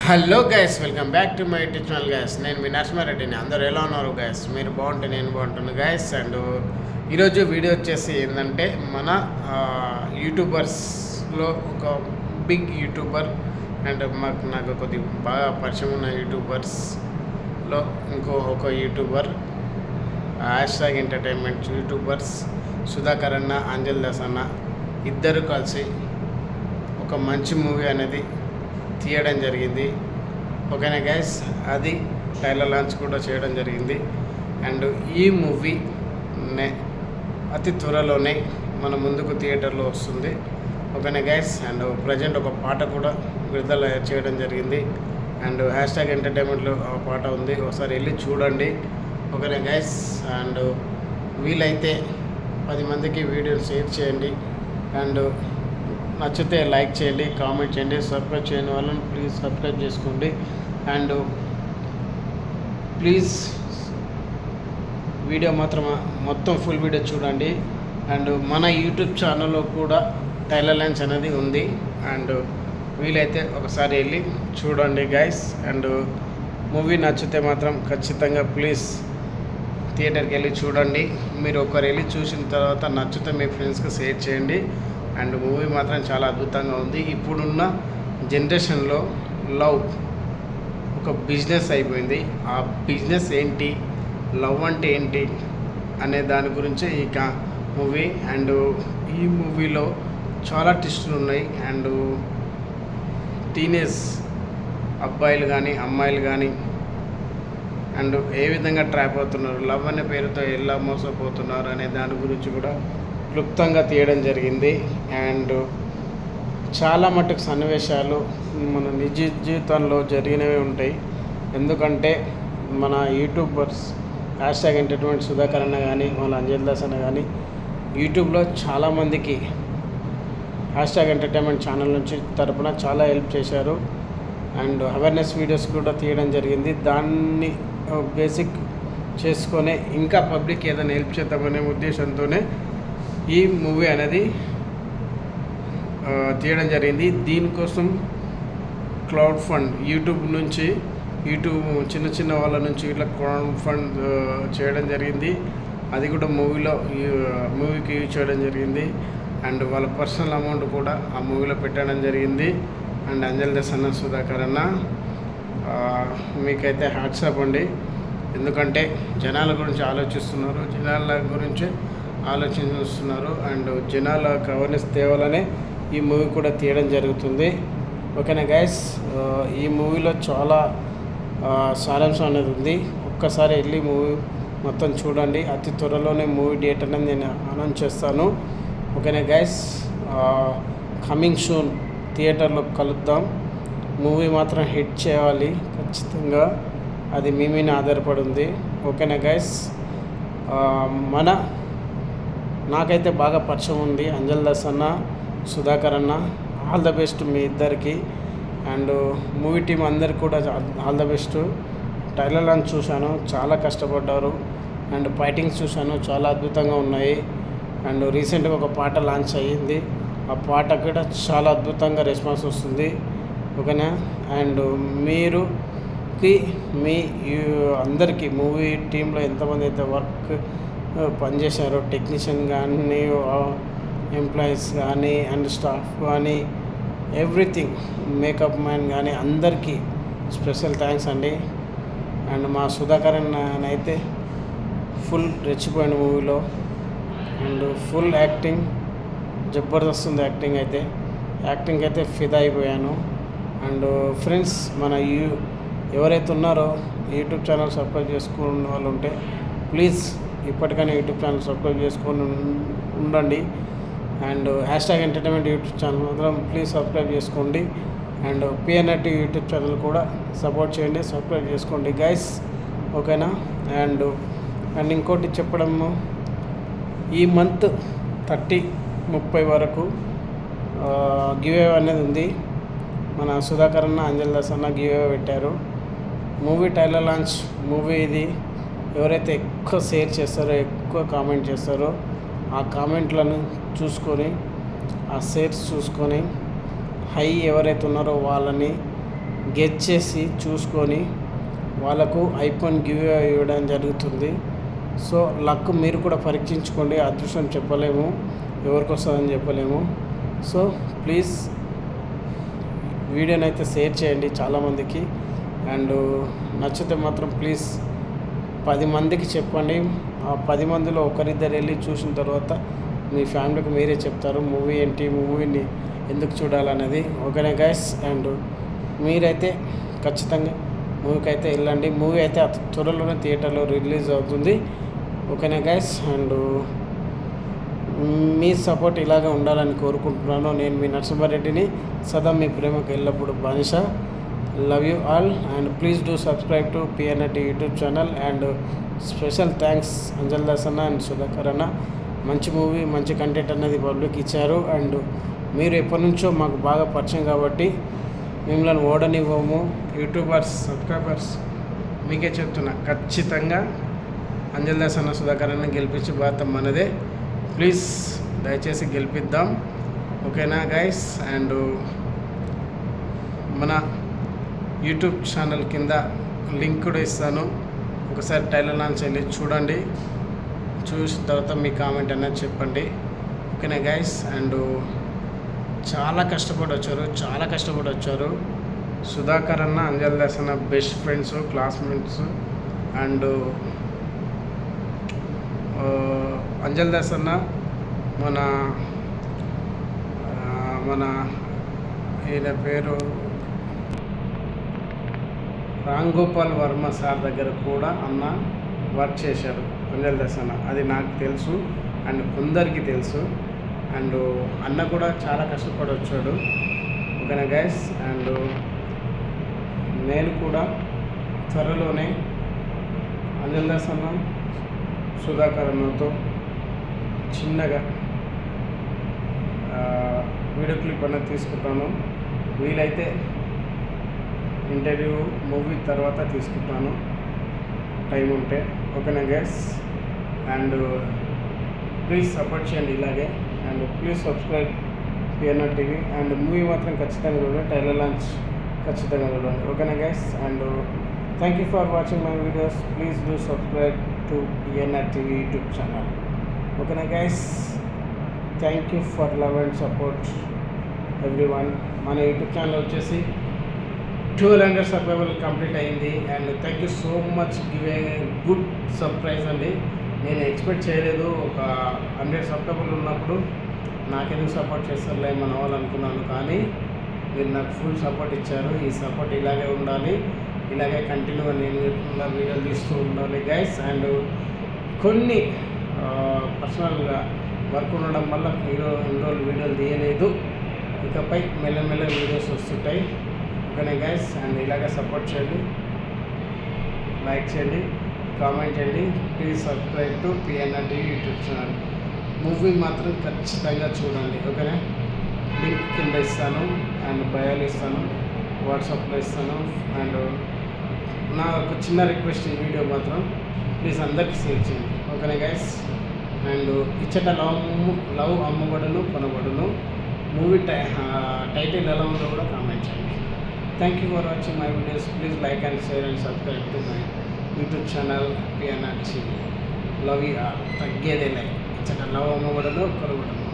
Hello guys welcome back to my YouTube channel guys. నేను మీ నరసింహారెడ్డిని. అందరూ ఎలా ఉన్నారు గైస్? మీరు బాగుంటే నేను బాగుంటాను గైస్. అండ్ ఈరోజు వీడియో వచ్చేసి ఏంటంటే మన యూట్యూబర్స్లో ఒక బిగ్ యూట్యూబర్ అండ్ మాకు నాకు కొద్ది బాగా పరిచయం ఉన్న యూట్యూబర్స్లో ఇంకో ఒక YouTuber hashtag entertainment YouTubers Sudhakar అన్న అంజల్ దాస్ అన్న ఇద్దరు కలిసి ఒక మంచి మూవీ అనేది తీయడం జరిగింది. ఓకేనా గైస్ అది ట్రైలర్ లాంచ్ కూడా చేయడం జరిగింది. అండ్ ఈ మూవీ నే అతి త్వరలోనే మన ముందుకు థియేటర్లో వస్తుంది. ఓకేనా గైస్ అండ్ ప్రజెంట్ ఒక పాట కూడా విడుదల చేయడం జరిగింది. అండ్ హ్యాష్ ట్యాగ్ ఎంటర్టైన్మెంట్లో ఆ పాట ఉంది. ఒకసారి వెళ్ళి చూడండి. ఓకేనా గైస్ అండ్ వీలైతే పది మందికి వీడియో షేర్ చేయండి. అండ్ నచ్చితే లైక్ చేయండి కామెంట్ చేయండి సబ్స్క్రైబ్ చేయని వాళ్ళని ప్లీజ్ సబ్స్క్రైబ్ చేసుకోండి. అండ్ ప్లీజ్ వీడియో మాత్రం మొత్తం ఫుల్ వీడియో చూడండి. అండ్ మన యూట్యూబ్ ఛానల్లో కూడా టైలర్ లైన్స్ అనేది ఉంది. అండ్ వీలైతే ఒకసారి వెళ్ళి చూడండి గైస్ అండ్ మూవీ నచ్చితే మాత్రం ఖచ్చితంగా ప్లీజ్ థియేటర్కి వెళ్ళి చూడండి. మీరు ఒకరు వెళ్ళి చూసిన తర్వాత నచ్చితే మీ ఫ్రెండ్స్కి షేర్ చేయండి. అండ్ మూవీ మాత్రం చాలా అద్భుతంగా ఉంది. ఇప్పుడున్న జనరేషన్లో లవ్ ఒక బిజినెస్ అయిపోయింది. ఆ బిజినెస్ ఏంటి? లవ్ అంటే ఏంటి? అనే దాని గురించి ఈ మూవీ అండ్ ఈ మూవీలో చాలా ట్విస్టులు ఉన్నాయి. అండ్ టీనేజ్ అబ్బాయిలు కానీ అమ్మాయిలు కానీ అండ్ ఏ విధంగా ట్రాప్ అవుతున్నారు? లవ్ అనే పేరుతో ఎలా మోసపోతున్నారు? అనే దాని గురించి కూడా క్లుప్తంగా తీయడం జరిగింది. అండ్ చాలా మటుకు సన్నివేశాలు మన నిజ జీవితంలో జరిగినవి ఉంటాయి. ఎందుకంటే మన YouTubers hash tag entertainment Sudhakar అన్న కానీ మన అంజల్ దాస్ అన్న కానీ యూట్యూబ్లో చాలామందికి హ్యాష్ ట్యాగ్ ఎంటర్టైన్మెంట్ ఛానల్ నుంచి తరపున చాలా హెల్ప్ చేశారు. అండ్ అవేర్నెస్ వీడియోస్ కూడా తీయడం జరిగింది. దాన్ని బేసిక్ చేసుకొని ఇంకా పబ్లిక్ ఏదైనా హెల్ప్ చేద్దామనే ఉద్దేశంతోనే ఈ మూవీ అనేది తీయడం జరిగింది. దీనికోసం క్లౌడ్ ఫండ్ యూట్యూబ్ నుంచి యూట్యూబ్ చిన్న చిన్న వాళ్ళ నుంచి ఇట్లా క్రౌడ్ ఫండ్ చేయడం జరిగింది. అది కూడా మూవీలో మూవీకి యూజ్ చేయడం జరిగింది. అండ్ వాళ్ళ పర్సనల్ అమౌంట్ కూడా ఆ మూవీలో పెట్టడం జరిగింది. అండ్ అంజల్ దసన్న సుధాకర్ అన్న మీకైతే హ్యాట్సాప్ అండి. ఎందుకంటే జనాల గురించి ఆలోచిస్తున్నారు. జనాల గురించి ఆలోచిస్తున్నారు అండ్ జనాల అవేర్నెస్ తేవాలనే ఈ మూవీ కూడా తీయడం జరుగుతుంది. ఓకేనా గైస్ ఈ మూవీలో చాలా సారాంశం అనేది ఉంది. ఒక్కసారి వెళ్ళి మూవీ మొత్తం చూడండి. అతి త్వరలోనే మూవీ డేట్ అనేది నేను అనౌన్స్ చేస్తాను. ఓకేనా గైస్ కమింగ్ షూన్ థియేటర్లో కలుద్దాం. మూవీ మాత్రం హిట్ చేయాలి ఖచ్చితంగా. అది మీ మీద ఆధారపడి ఉంది. ఓకేనా గైస్ మన నాకైతే బాగా పరిచయం ఉంది. అంజల్ దాస్ అన్న సుధాకర్ అన్న ఆల్ ద బెస్ట్ మీ ఇద్దరికి. అండ్ మూవీ టీం అందరికి కూడా all the best. Trailer launch చూశాను చాలా కష్టపడ్డారు. అండ్ ఫైటింగ్స్ చూశాను చాలా అద్భుతంగా ఉన్నాయి. అండ్ రీసెంట్గా ఒక పాట లాంచ్ అయ్యింది. ఆ పాట కూడా చాలా అద్భుతంగా రెస్పాన్స్ వస్తుంది. ఓకేనా? అండ్ మీరుకి మీ అందరికీ మూవీ టీంలో ఎంతమంది అయితే వర్క్ పనిచేశారు. టెక్నీషియన్ కానీ ఎంప్లాయీస్ కానీ అండ్ స్టాఫ్ కానీ ఎవ్రీథింగ్. మేకప్ మ్యాన్ కానీ అందరికీ స్పెషల్ థ్యాంక్స్ అండి. అండ్ మా సుధాకర్ అన్న అయితే ఫుల్ రెచ్చిపోయిన మూవీలో. అండ్ ఫుల్ యాక్టింగ్ జబర్దస్త్ ఉంది యాక్టింగ్ అయితే. యాక్టింగ్ అయితే ఫిదా అయిపోయాను. అండ్ ఫ్రెండ్స్ మన యూ ఎవరైతే ఉన్నారో యూట్యూబ్ ఛానల్ సబ్స్క్రైబ్ చేసుకున్న వాళ్ళు ఉంటే ప్లీజ్ ఇప్పటికైనా యూట్యూబ్ ఛానల్ సబ్స్క్రైబ్ చేసుకొని ఉం- ఉండండి. And hash tag entertainment YouTube channel మాత్రం ప్లీజ్ సబ్స్క్రైబ్ చేసుకోండి. అండ్ పిఎన్ఆర్టీ యూట్యూబ్ ఛానల్ కూడా సపోర్ట్ చేయండి సబ్స్క్రైబ్ చేసుకోండి గైస్. ఓకేనా? అండ్ అండ్ ఇంకోటి చెప్పడము ఈ మంత్ థర్టీ ముప్పై వరకు గివే అనేది ఉంది. మన సుధాకర్ అన్న అంజల్ దాస్ అన్న గివే పెట్టారు. మూవీ టైలర్ లాంచ్ మూవీ ఇది. ఎవరైతే ఎక్కువ షేర్ చేస్తారో ఎక్కువ కామెంట్ చేస్తారో ఆ కామెంట్లను చూసుకొని ఆ షేర్స్ చూసుకొని హై ఎవరైతే ఉన్నారో వాళ్ళని గెట్ చేసి చూసుకొని వాళ్ళకు ఐఫోన్ గివ్ ఇవ్వడం జరుగుతుంది. సో లక్ మీరు కూడా పరీక్షించుకోండి. అదృష్టం చెప్పలేము. ఎవరికి వస్తుందని చెప్పలేము. సో ప్లీజ్ వీడియోని అయితే షేర్ చేయండి చాలామందికి. అండ్ నచ్చితే మాత్రం ప్లీజ్ పది మందికి చెప్పండి. ఆ పది మందిలో ఒకరిద్దరు వెళ్ళి చూసిన తర్వాత మీ ఫ్యామిలీకి మీరే చెప్తారు మూవీ ఏంటి? మూవీని ఎందుకు చూడాలనేది. ఓకేనా గైస్ అండ్ మీరైతే ఖచ్చితంగా మూవీకి అయితే వెళ్ళండి. మూవీ అయితే త్వరలోనే థియేటర్లో రిలీజ్ అవుతుంది. ఓకేనా గైస్ అండ్ మీ సపోర్ట్ ఇలాగే ఉండాలని కోరుకుంటున్నాను. నేను మీ నరసింహారెడ్డిని సదా మీ ప్రేమకు ఎల్లప్పుడు బానిస. Love you all and please do subscribe to PNIT YouTube channel and special thanks Anjal Das అన్న అండ్ సుధాకర్ అన్న మంచి మూవీ మంచి కంటెంట్ అనేది పబ్లిక్ ఇచ్చారు అండ్ మీరు ఎప్పటి నుంచో మాకు బాగా పరిచయం కాబట్టి మిమ్మల్ని ఓడనివ్వము. యూట్యూబర్స్ సబ్స్క్రైబర్స్ మీకే చెప్తున్నా ఖచ్చితంగా అంజల్ దాస్ అన్న సుధాకర్ అన్న గెలిపించి బాధ్యత మనదే. ప్లీజ్ దయచేసి గెలిపిద్దాం. ఓకేనా గైస్ అండ్ మన యూట్యూబ్ ఛానల్ కింద లింక్ కూడా ఇస్తాను. ఒకసారి టైలర్ లాంచ్ వెళ్ళి చూడండి. చూసిన తర్వాత మీ కామెంట్ అనేది చెప్పండి. ఓకేనా గైస్ అండ్ చాలా కష్టపడి వచ్చారు చాలా కష్టపడి వచ్చారు. సుధాకర్ అన్న అంజల్ దాస్ అన్న best friends classmates and Anjal Das అన్న మన మన ఈయన పేరు రామ్ గోపాల్ వర్మ సార్ దగ్గర కూడా అన్న వర్క్ చేశారు అంజల్ దాస్ అన్న అది నాకు తెలుసు అండ్ కొందరికి తెలుసు. అండ్ అన్న కూడా చాలా కష్టపడి వచ్చాడు. ఓకేనా గైస్? అండ్ నేను కూడా త్వరలోనే అంజల్ దాస్ అన్న సుధాకర్ అన్నతో చిన్నగా వీడియో క్లిప్ అన్నది తీసుకుంటాను. వీలైతే ఇంటర్వ్యూ మూవీ తర్వాత తీసుకుంటాను. టైం ఉంటే. ఓకేనా గ్యాస్ అండ్ ప్లీజ్ సపోర్ట్ చేయండి ఇలాగే. And please subscribe PNR TV. And movie మాత్రం ఖచ్చితంగా చూడండి. టైలర్ లాంచ్ ఖచ్చితంగా చూడండి. ఓకేనా guys and thank you for watching my videos please do subscribe to PNR TV YouTube channel ఓకేనా guys? Thank you for love and support everyone మన YouTube channel వచ్చేసి twelve hundred survival complete అయింది and thank you so much give a good surprise అండి. నేను expect చేయలేదు. ఒక hundred సబ్స్క్రైబర్లు ఉన్నప్పుడు నాకెందుకు సపోర్ట్ చేస్తారులే మన వాళ్ళు అనుకున్నాను కానీ మీరు నాకు ఫుల్ సపోర్ట్ ఇచ్చారు. ఈ సపోర్ట్ ఇలాగే ఉండాలి. ఇలాగే కంటిన్యూగా నేను వీడియోలు తీస్తూ ఉండాలి గైస్ అండ్ కొన్ని పర్సనల్గా వర్క్ ఉండడం వల్ల ఈరోజు ఇన్ని రోజులు వీడియోలు తీయలేదు. ఇకపై మెల్లమెల్ల వీడియోస్ వస్తుంటాయి. ఓకేనే గైస్ అండ్ ఇలాగే సపోర్ట్ చేయండి. లైక్ చేయండి కామెంట్ చేయండి. Please subscribe to PNR TV YouTube channel movie మాత్రం ఖచ్చితంగా చూడండి ఓకేనా? లింక్ కింద ఇస్తాను అండ్ బయోలో ఇస్తాను వాట్సాప్లో ఇస్తాను అండ్ నా ఒక చిన్న రిక్వెస్ట్ ఈ వీడియో మాత్రం ప్లీజ్ అందరికీ షేర్ చేయండి ఓకేనా గైస్ అండ్ ఇచ్చట లవ్ లవ్ అమ్మబడును కొనబడును మూవీ టై టైటిల్ ఎలా ఉందో కూడా కామెంట్ చేయండి. Thank you for watching my videos please like and share and subscribe to my YouTube channel PNR TV love you తగ్గేదే లైక్ ఇచ్చట లవ్ అమ్మబడదు కొనబడను